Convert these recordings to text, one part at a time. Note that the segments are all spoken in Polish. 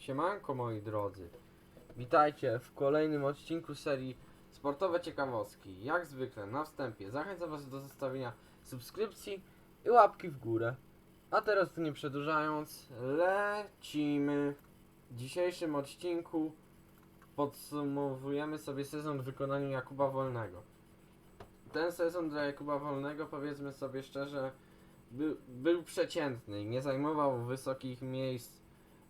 Siemanko moi drodzy. Witajcie w kolejnym odcinku serii Sportowe Ciekawostki. Jak zwykle na wstępie zachęcam Was do zostawienia subskrypcji i łapki w górę. A teraz nie przedłużając, lecimy. W dzisiejszym odcinku podsumowujemy sobie sezon w wykonaniu Jakuba Wolnego. Ten sezon dla Jakuba Wolnego, powiedzmy sobie szczerze, był, był przeciętny. Nie zajmował wysokich miejsc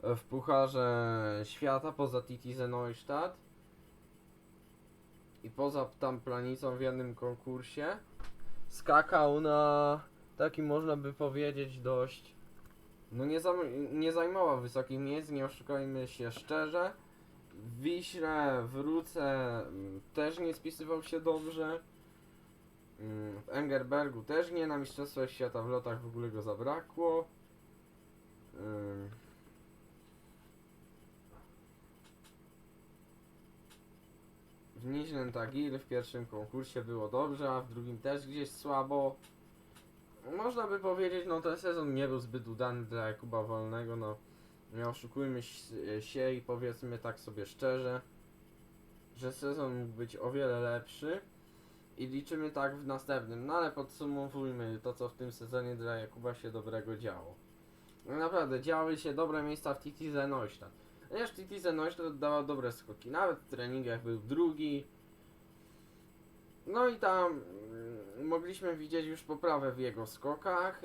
w Pucharze Świata poza TTZ Neustadt i poza tam planicą w jednym konkursie. Skakał na taki można by powiedzieć dość no nie, zam- nie zajmował wysokich miejsc, nie oszukajmy się szczerze. W Wiśle, w mm, też nie spisywał się dobrze. Mm, W Engerbergu też nie, na Mistrzostwach Świata w lotach w ogóle go zabrakło. Tagil w pierwszym konkursie było dobrze, a w drugim też gdzieś słabo. Można by powiedzieć, no ten sezon nie był zbyt udany dla Jakuba Wolnego, no nie oszukujmy się i powiedzmy tak sobie szczerze, że sezon mógł być o wiele lepszy i liczymy tak w następnym, no ale podsumowujmy to co w tym sezonie dla Jakuba się dobrego działo. No naprawdę, działy się dobre miejsca w TTZ Neustadt. Ponieważ TTZ Neustadt dała dobre skoki, nawet w treningach był drugi. No i tam mm, mogliśmy widzieć już poprawę w jego skokach.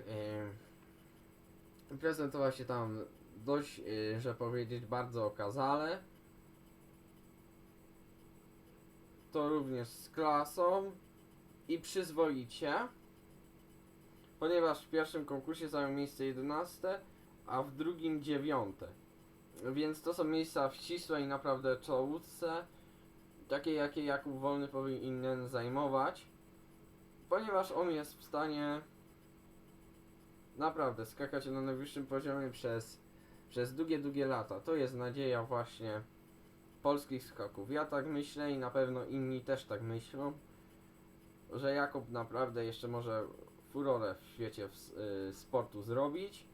Yy, prezentował się tam dość, yy, że powiedzieć, bardzo okazale. To również z klasą i przyzwoicie. Ponieważ w pierwszym konkursie zajął miejsce 11, a w drugim 9. Więc to są miejsca w ścisłej naprawdę czołówce, takie jakie Jakub Wolny powinien zajmować, ponieważ on jest w stanie naprawdę skakać na najwyższym poziomie przez, przez długie, długie lata. To jest nadzieja właśnie polskich skoków. Ja tak myślę i na pewno inni też tak myślą, że Jakub naprawdę jeszcze może furorę w świecie w, y, sportu zrobić.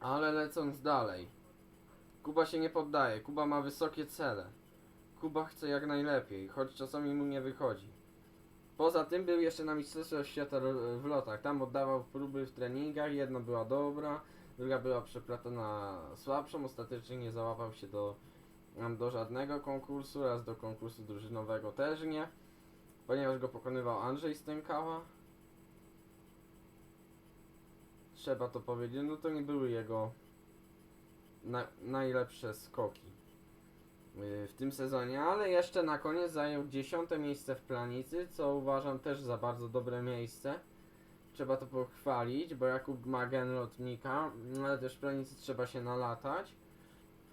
Ale lecąc dalej, Kuba się nie poddaje, Kuba ma wysokie cele. Kuba chce jak najlepiej, choć czasami mu nie wychodzi. Poza tym był jeszcze na Mistrzostwach Świata w lotach. Tam oddawał próby w treningach, jedna była dobra, druga była przeplatana słabszą. Ostatecznie nie załapał się do, do żadnego konkursu, raz do konkursu drużynowego też nie, ponieważ go pokonywał Andrzej Stękała. Trzeba to powiedzieć, no to nie były jego na, najlepsze skoki w tym sezonie, ale jeszcze na koniec zajął dziesiąte miejsce w planicy, co uważam też za bardzo dobre miejsce. Trzeba to pochwalić, bo Jakub ma gen lotnika, no ale też w planicy trzeba się nalatać.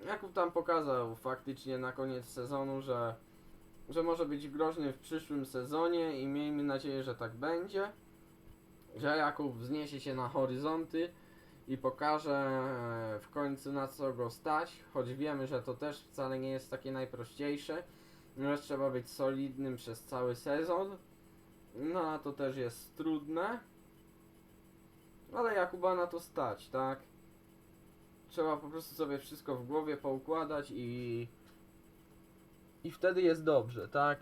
Jakub tam pokazał faktycznie na koniec sezonu, że, że może być groźny w przyszłym sezonie i miejmy nadzieję, że tak będzie. Że Jakub wzniesie się na horyzonty i pokaże e, w końcu na co go stać, choć wiemy, że to też wcale nie jest takie najprościejsze, że trzeba być solidnym przez cały sezon, no a to też jest trudne, ale Jakuba na to stać, tak? Trzeba po prostu sobie wszystko w głowie poukładać i i wtedy jest dobrze, tak?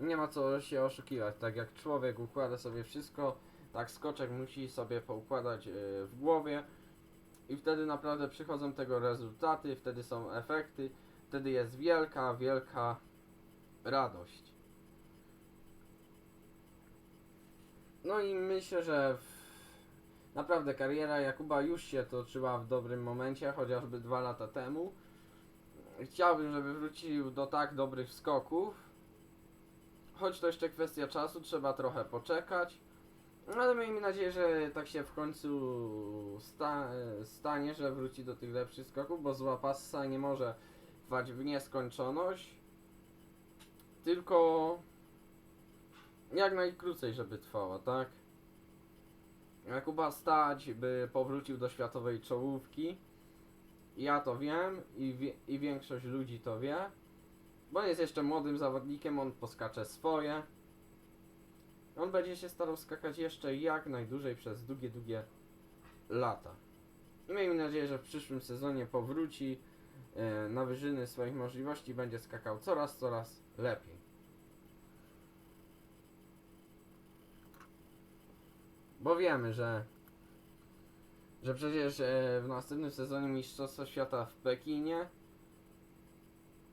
Nie ma co się oszukiwać, tak jak człowiek układa sobie wszystko, tak skoczek musi sobie poukładać e, w głowie i wtedy naprawdę przychodzą tego rezultaty, wtedy są efekty, wtedy jest wielka, wielka radość. No i myślę, że naprawdę kariera Jakuba już się toczyła w dobrym momencie, chociażby dwa lata temu. Chciałbym, żeby wrócił do tak dobrych skoków. Choć to jeszcze kwestia czasu, trzeba trochę poczekać. No, Ale miejmy nadzieję, że tak się w końcu sta stanie, że wróci do tych lepszych skoków, bo zła passa nie może trwać w nieskończoność. Tylko jak najkrócej, żeby trwała, tak? Jakuba stać, by powrócił do światowej czołówki. Ja to wiem i, wie i większość ludzi to wie. Bo jest jeszcze młodym zawodnikiem, on poskacze swoje. On będzie się starał skakać jeszcze jak najdłużej przez długie, długie lata. I miejmy nadzieję, że w przyszłym sezonie powróci e, na wyżyny swoich możliwości będzie skakał coraz, coraz lepiej. Bo wiemy, że że przecież e, w następnym sezonie Mistrzostwa Świata w Pekinie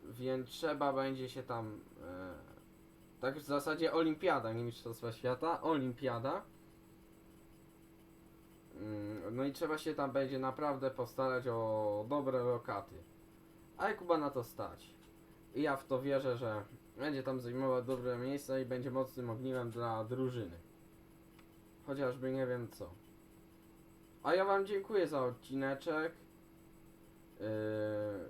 więc trzeba będzie się tam e, tak w zasadzie olimpiada, nie Mistrzostwa Świata, olimpiada. Mm, no i trzeba się tam będzie naprawdę postarać o dobre lokaty. A Jakuba na to stać. I ja w to wierzę, że będzie tam zajmował dobre miejsce i będzie mocnym ogniwem dla drużyny. Chociażby nie wiem co. A ja wam dziękuję za odcineczek. Yy,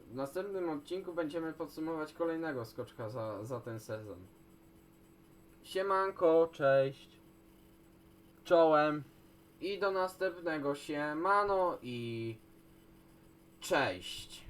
w następnym odcinku będziemy podsumować kolejnego skoczka za, za ten sezon. Siemanko, cześć. Czołem. I do następnego siemano i cześć.